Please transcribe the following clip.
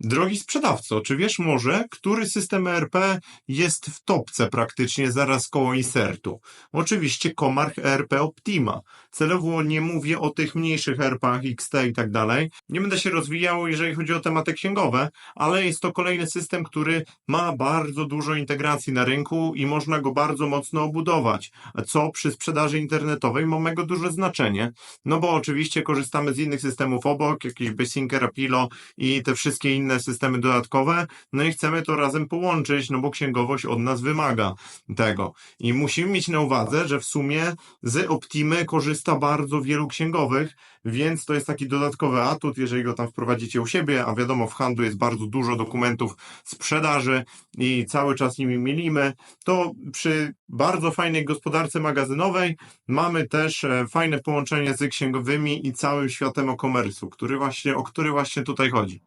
Drogi sprzedawco, czy wiesz może, który system ERP jest w topce praktycznie zaraz koło insertu? Oczywiście Comarch ERP Optima. Celowo nie mówię o tych mniejszych ERP-ach XT i tak dalej. Nie będę się rozwijał, jeżeli chodzi o tematy księgowe, ale jest to kolejny system, który ma bardzo dużo integracji na rynku i można go bardzo mocno obudować, co przy sprzedaży internetowej ma mega duże znaczenie. No bo oczywiście korzystamy z innych systemów obok, jakiś Besinker, Apilo i te wszystkie inne systemy dodatkowe, no i chcemy to razem połączyć, no bo księgowość od nas wymaga tego. I musimy mieć na uwadze, że w sumie z Optimy korzysta bardzo wielu księgowych, więc to jest taki dodatkowy atut, jeżeli go tam wprowadzicie u siebie, a wiadomo, w handlu jest bardzo dużo dokumentów sprzedaży i cały czas nimi mielimy, to przy bardzo fajnej gospodarce magazynowej mamy też e, fajne połączenie z księgowymi i całym światem e-commerce'u, który właśnie, o który właśnie tutaj chodzi.